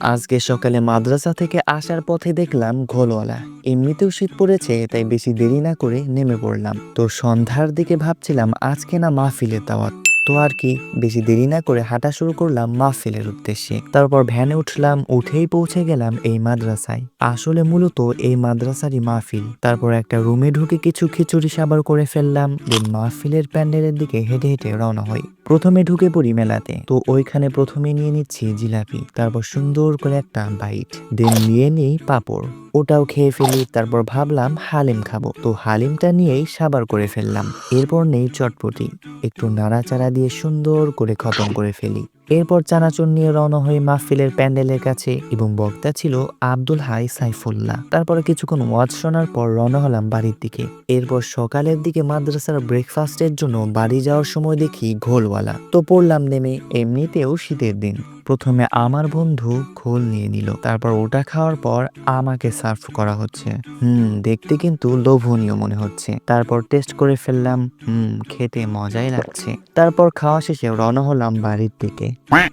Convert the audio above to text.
আজকে সকালে মাদ্রাসা থেকে আসার পথে দেখলাম ঘোলওয়ালা। এমনিতেও শীত পড়েছে, তাই বেশি দেরি না করে নেমে পড়লাম। তো সন্ধ্যার দিকে ভাবছিলাম, আজকে না মাহফিলের দাওয়াত। তো আর কি, বেশি দেরি না করে হাঁটা শুরু করলাম মাহফিলের উদ্দেশ্যে। তারপর ভ্যানে উঠলাম, উঠেই পৌঁছে গেলাম এই মাদ্রাসায়। আসলে মূলত এই মাদ্রাসারই মাহফিল। তারপর একটা রুমে ঢুকে কিছু খিচুড়ি সাবার করে ফেললাম, দেন মাহফিলের প্যান্ডেলের দিকে হেঁটে হেঁটে রওনা হই। প্রথমে ঢুকে পড়ি মেলাতে। তো ওইখানে প্রথমে নিয়ে নিচ্ছি জিলাপি। তারপর সুন্দর করে একটা বাইট, দেন নিয়ে নিই পাঁপড়। ওটাও খেয়ে ফেলি, তারপর ভাবলাম হালিম খাব। তো হালিমটা নিয়েই সাবার করে ফেললাম। এরপর নেই চটপটি। একটু নাড়াচাড়া দিয়ে সুন্দর করে খতম করে ফেলি। এরপর চানাচুর নিয়ে রওনা হয়ে মাহফিলের প্যান্ডেলের কাছে এবং বক্তা ছিল আব্দুল হাই সাইফুল্লাহ। তারপরে কিছুক্ষণ ওয়াজ শোনার পর রওনা হলাম বাড়ির দিকে। এরপর সকালের দিকে মাদ্রাসার ব্রেকফাস্টের জন্য বাড়ি যাওয়ার সময় দেখি ঘোলওয়ালা। তো পড়লাম নেমে, এমনিতেও শীতের দিন। প্রথমে আমার বন্ধু ঘোল নিয়ে নিল, তারপর ওটা খাওয়ার পর আমাকে সার্ভ করা হচ্ছে। হুম, দেখতে কিন্তু লোভনীয় মনে হচ্ছে। তারপর টেস্ট করে ফেললাম, হুম, খেতে মজাই লাগছে। তারপর খাওয়া শেষে রওনা হলাম বাড়ির দিকে। Quack.